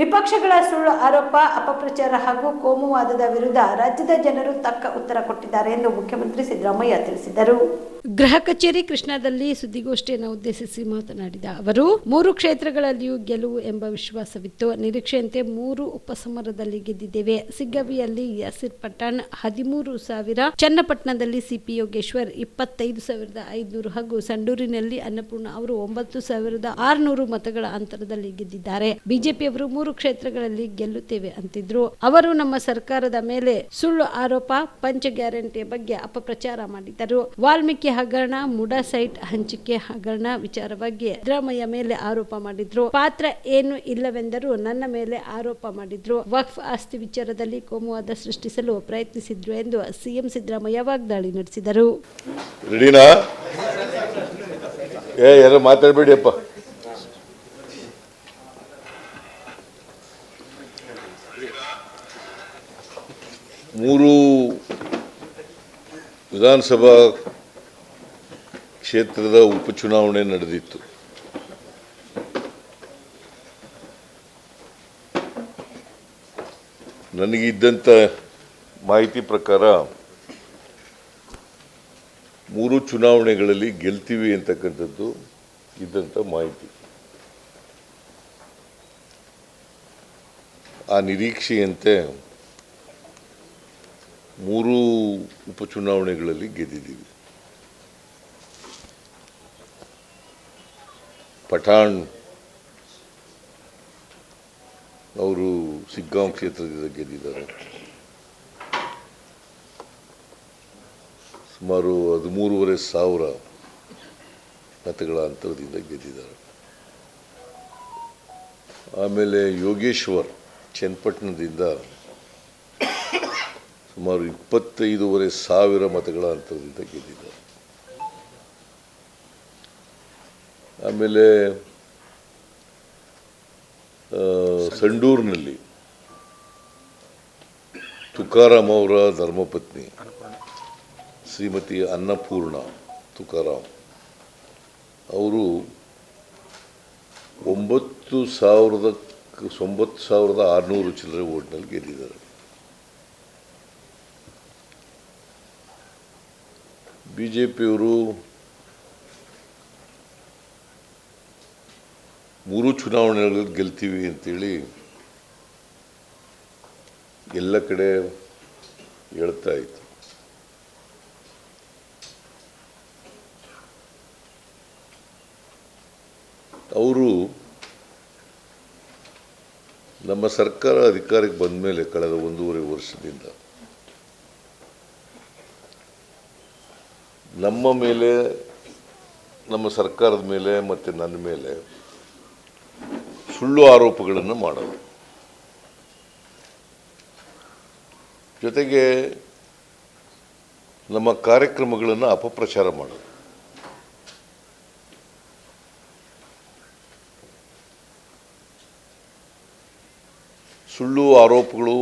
ವಿಪಕ್ಷಗಳ ಸುಳ್ಳು ಆರೋಪ, ಅಪಪ್ರಚಾರ ಹಾಗೂ ಕೋಮುವಾದದ ವಿರುದ್ಧ ರಾಜ್ಯದ ಜನರು ತಕ್ಕ ಉತ್ತರ ಕೊಟ್ಟಿದ್ದಾರೆ ಎಂದು ಮುಖ್ಯಮಂತ್ರಿ ಸಿದ್ದರಾಮಯ್ಯ ತಿಳಿಸಿದರು. ಗೃಹ ಕಚೇರಿ ಕೃಷ್ಣಾದಲ್ಲಿ ಸುದ್ದಿಗೋಷ್ಠಿಯನ್ನು ಉದ್ದೇಶಿಸಿ ಮಾತನಾಡಿದ ಅವರು, ಮೂರು ಕ್ಷೇತ್ರಗಳಲ್ಲಿಯೂ ಗೆಲುವು ಎಂಬ ವಿಶ್ವಾಸವಿತ್ತು. ನಿರೀಕ್ಷೆಯಂತೆ ಮೂರು ಉಪಸಮರದಲ್ಲಿ ಗೆದ್ದಿದ್ದೇವೆ. ಸಿಗ್ಗವಿಯಲ್ಲಿ ಯಾಸಿರ್ ಪಠಾಣ್ ಹದಿಮೂರು ಸಾವಿರ, ಚನ್ನಪಟ್ಟಣದಲ್ಲಿ ಸಿಪಿ ಯೋಗೇಶ್ವರ್ ಇಪ್ಪತ್ತೈದು ಸಾವಿರದ ಐದುನೂರು ಹಾಗೂ ಸಂಡೂರಿನಲ್ಲಿ ಅನ್ನಪೂರ್ಣ ಅವರು ಒಂಬತ್ತು ಸಾವಿರದ ಆರುನೂರು ಮತಗಳ ಅಂತರದಲ್ಲಿ ಗೆದ್ದಿದ್ದಾರೆ. ಬಿಜೆಪಿಯವರು ಮೂರು ಕ್ಷೇತ್ರಗಳಲ್ಲಿ ಗೆಲ್ಲುತ್ತೇವೆ ಅಂತಿದ್ರು. ಅವರು ನಮ್ಮ ಸರ್ಕಾರದ ಮೇಲೆ ಸುಳ್ಳು ಆರೋಪ, ಪಂಚ ಗ್ಯಾರಂಟಿಯ ಬಗ್ಗೆ ಅಪಪ್ರಚಾರ ಮಾಡಿದ್ದರು. ವಾಲ್ಮೀಕಿ ಹಗರಣ, ಮುಡ ಸೈಟ್ ಹಂಚಿಕೆ ಹಗರಣ ವಿಚಾರವಾಗಿ ಸಿದ್ದರಾಮಯ್ಯ ಮೇಲೆ ಆರೋಪ ಮಾಡಿದ್ರು. ಪಾತ್ರ ಏನು ಇಲ್ಲವೆಂದರೂ ನನ್ನ ಮೇಲೆ ಆರೋಪ ಮಾಡಿದ್ರು. ವಕ್ಫ್ ಆಸ್ತಿ ವಿಚಾರದಲ್ಲಿ ಕೋಮುವಾದ ಸೃಷ್ಟಿಸಲು ಪ್ರಯತ್ನಿಸಿದ್ರು ಎಂದು ಸಿಎಂ ಸಿದ್ದರಾಮಯ್ಯ ವಾಗ್ದಾಳಿ ನಡೆಸಿದರು. ಏ ಮೂರು ವಿಧಾನಸಭಾ ಕ್ಷೇತ್ರದ ಉಪಚುನಾವಣೆ ನಡೆದಿತ್ತು. ನನಗಿದ್ದಂಥ ಮಾಹಿತಿ ಪ್ರಕಾರ ಮೂರು ಚುನಾವಣೆಗಳಲ್ಲಿ ಗೆಲ್ತೀವಿ ಅಂತಕ್ಕಂಥದ್ದು ಇದ್ದಂಥ ಮಾಹಿತಿ. ಆ ನಿರೀಕ್ಷೆಯಂತೆ ಮೂರು ಉಪಚುನಾವಣೆಗಳಲ್ಲಿ ಗೆದ್ದಿದ್ದೀವಿ. ಪಠಾಣ್ ಅವರು ಸಿಗ್ಗಾಂವ್ ಕ್ಷೇತ್ರದಿಂದ ಗೆದ್ದಿದ್ದಾರೆ. ಸುಮಾರು ಹದಿಮೂರುವರೆ ಸಾವಿರ ಮತಗಳ ಅಂತರದಿಂದ ಗೆದ್ದಿದ್ದಾರೆ. ಆಮೇಲೆ ಯೋಗೇಶ್ವರ್ ಚನ್ನಪಟ್ಟಣದಿಂದ ಸುಮಾರು ಇಪ್ಪತ್ತೈದೂವರೆ ಸಾವಿರ ಮತಗಳ ಅಂತರದಿಂದ ಗೆದ್ದಿದ್ದಾರೆ. ಆಮೇಲೆ ಸಂಡೂರಿನಲ್ಲಿ ತುಕಾರಾಮ್ ಅವರ ಧರ್ಮಪತ್ನಿ, ಶ್ರೀಮತಿ ಅನ್ನಪೂರ್ಣ ತುಕಾರಾಮ್. ಅವರು ಒಂಬತ್ತು ಸಾವಿರದ ಒಂಬತ್ತು ಸಾವಿರದ ಆರುನೂರು ಚಿಲ್ಲರೆ ಓಟ್ನಲ್ಲಿ ಗೆದ್ದಿದ್ದಾರೆ. ಬಿ ಜೆ ಪಿಯವರು ಮೂರು ಚುನಾವಣೆಗಳಲ್ಲಿ ಗೆಲ್ತೀವಿ ಅಂತೇಳಿ ಎಲ್ಲ ಕಡೆ ಹೇಳ್ತಾ ಇತ್ತು ಅವರು ನಮ್ಮ ಸರ್ಕಾರ ಅಧಿಕಾರಕ್ಕೆ ಬಂದ ಮೇಲೆ ಕಳೆದ ಒಂದೂವರೆ ವರ್ಷದಿಂದ ನಮ್ಮ ಮೇಲೆ, ನಮ್ಮ ಸರ್ಕಾರದ ಮೇಲೆ ಮತ್ತು ನನ್ನ ಮೇಲೆ ಸುಳ್ಳು ಆರೋಪಗಳನ್ನು ಮಾಡೋದು ಜೊತೆಗೆ ನಮ್ಮ ಕಾರ್ಯಕ್ರಮಗಳನ್ನು ಅಪಪ್ರಚಾರ ಮಾಡೋದು ಸುಳ್ಳು ಆರೋಪಗಳು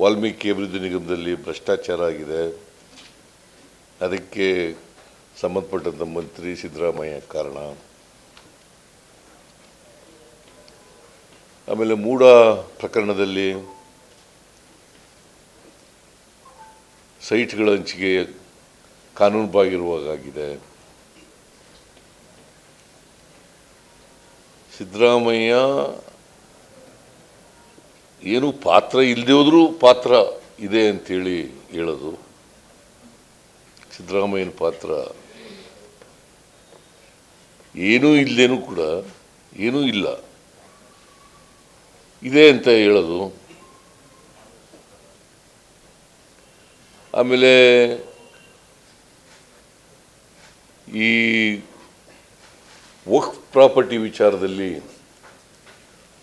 ವಾಲ್ಮೀಕಿ ಅಭಿವೃದ್ಧಿ ನಿಗಮದಲ್ಲಿ ಭ್ರಷ್ಟಾಚಾರ ಆಗಿದೆ. ಅದಕ್ಕೆ ಸಂಬಂಧಪಟ್ಟಂಥ ಮಂತ್ರಿ ಸಿದ್ದರಾಮಯ್ಯ ಕಾರಣ. ಆಮೇಲೆ ಮೂಡ ಪ್ರಕರಣದಲ್ಲಿ ಸೈಟ್ಗಳ ಹಂಚಿಕೆ ಕಾನೂನುಬಾಗಿರುವಾಗಿದೆ ಸಿದ್ದರಾಮಯ್ಯ ಏನು ಪಾತ್ರ ಇಲ್ಲದೆ ಹೋದರೂ ಪಾತ್ರ ಇದೆ ಅಂತೇಳಿ ಹೇಳೋದು. ಸಿದ್ದರಾಮಯ್ಯನ ಪಾತ್ರ ಏನೂ ಇಲ್ಲೇನೂ ಕೂಡ ಏನೂ ಇಲ್ಲ. ಇದೆ ಅಂತ ಹೇಳೋದು. ಆಮೇಲೆ ಈ ವಕ್ ಪ್ರಾಪರ್ಟಿ ವಿಚಾರದಲ್ಲಿ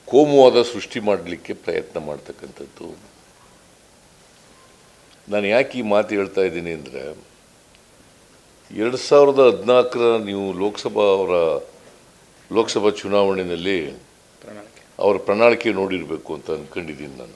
ಕೋಮುವಾದ ಸೃಷ್ಟಿ ಮಾಡಲಿಕ್ಕೆ ಪ್ರಯತ್ನ ಮಾಡ್ತಕ್ಕಂಥದ್ದು. ನಾನು ಯಾಕೆ ಈ ಮಾತು ಹೇಳ್ತಾ ಇದ್ದೀನಿ ಅಂದರೆ ಎರಡು ಸಾವಿರದ ಹದಿನಾಲ್ಕರ ನೀವು ಲೋಕಸಭಾ ಅವರ ಲೋಕಸಭಾ ಚುನಾವಣೆಯಲ್ಲಿ ಅವರ ಪ್ರಣಾಳಿಕೆ ನೋಡಿರಬೇಕು ಅಂತ ಅಂದ್ಕೊಂಡಿದ್ದೀನಿ ನಾನು.